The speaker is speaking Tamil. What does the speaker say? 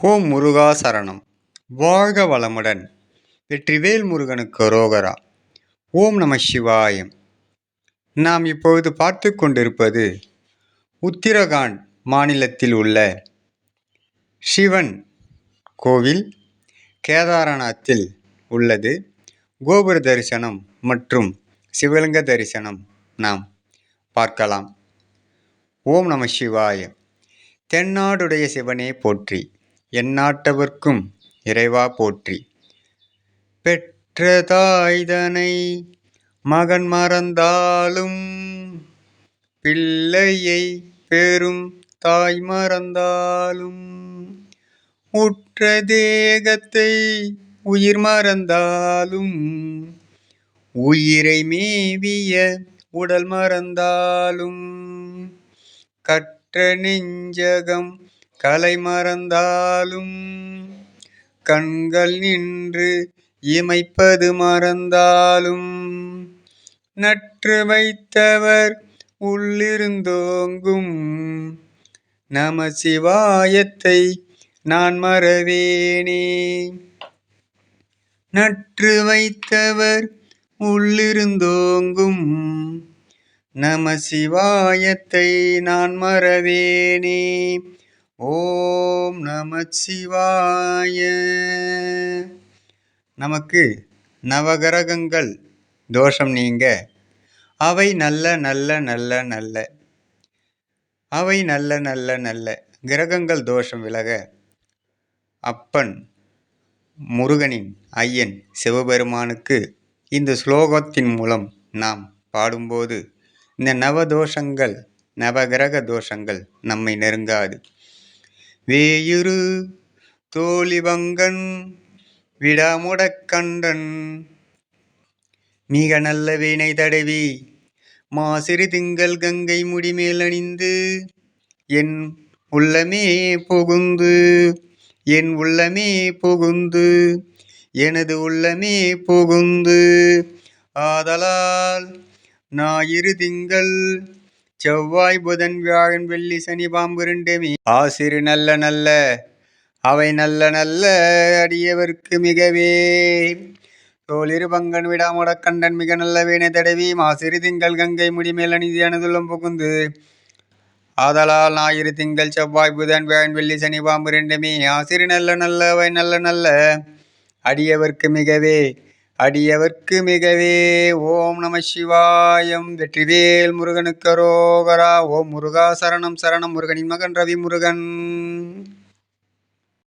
ஓம் முருகா சரணம். வாழ்க வளமுடன். வெற்றிவேல் முருகனுக்கு ரோகரா. ஓம் நம சிவாயம். நாம் இப்பொழுது பார்த்து கொண்டிருப்பது உத்திரகாண்ட் மாநிலத்தில் உள்ள சிவன் கோவில் கேதாரநாத்தில் உள்ளது. கோபுர தரிசனம் மற்றும் சிவலிங்க தரிசனம் நாம் பார்க்கலாம். ஓம் நம சிவாய தென்னாடுடைய சிவனே போற்றி. எந்நாட்டவர்க்கும் இறைவா போற்றி. பெற்ற தாய்தனை மகன் மறந்தாலும் பிள்ளையை பெரும் தாய் மறந்தாலும் உற்ற தேகத்தை உயிர் மறந்தாலும் உயிரை மேவிய உடல் மறந்தாலும் கற்ற நெஞ்சகம் கலை மறந்தாலும் கண்கள் நின்று இமைப்பது மறந்தாலும் நற்று வைத்தவர் உள்ளிருந்தோங்கும் நம சிவாயத்தை நான் மறவேனே. நற்று வைத்தவர் உள்ளிருந்தோங்கும் நம சிவாயத்தை நான் மறவேனே. ஓம் நம சிவாய. நமக்கு நவகிரகங்கள் தோஷம் நீங்க. அவை நல்ல நல்ல நல்ல நல்ல. அவை நல்ல நல்ல நல்ல. கிரகங்கள் தோஷம் விலக. அப்பன் முருகனின் ஐயன் சிவபெருமானுக்கு இந்த ஸ்லோகத்தின் மூலம் நாம் பாடும்போது இந்த நவதோஷங்கள் நவகிரக தோஷங்கள் நம்மை நெருங்காது. வேயுரு தோழிவங்கன் விடாமுடக்கண்டன் மிக நல்ல வீணை தடவி மாசிறு திங்கள் கங்கை முடிமேல் அணிந்து என் உள்ளமே புகுந்து என் உள்ளமே புகுந்து எனது உள்ளமே புகுந்து. ஆதலால் ஞாயிறு திங்கள் செவ்வாய் புதன் வியாழன் வெள்ளி சனி பாம்பு ரெண்டுமே. ஆசிறு நல்ல நல்ல அவை நல்ல நல்ல அடியவர்க்கு மிகவே. தோளிரு பங்கன் விடாமுட கண்டன் மிக நல்ல வீணை தடவி மாசிறு திங்கள் கங்கை முடிமேல் அணிதி அணுதுள்ளம் புகுந்து. ஆதலால் ஞாயிறு திங்கள் செவ்வாய் புதன் வியாழன் வெள்ளி சனி பாம்பு ரெண்டுமே. ஆசிறு நல்ல நல்ல அவை நல்ல நல்ல அடியவர்க்கு மிகவே. அடியவர்க்கு மிகவே ஓம் நம சிவாயம். வெற்றிவேல் முருகனுக்கு ரோகரா ஓம் முருகா சரணம் சரணம் முருகனின் மகன் ரவி முருகன்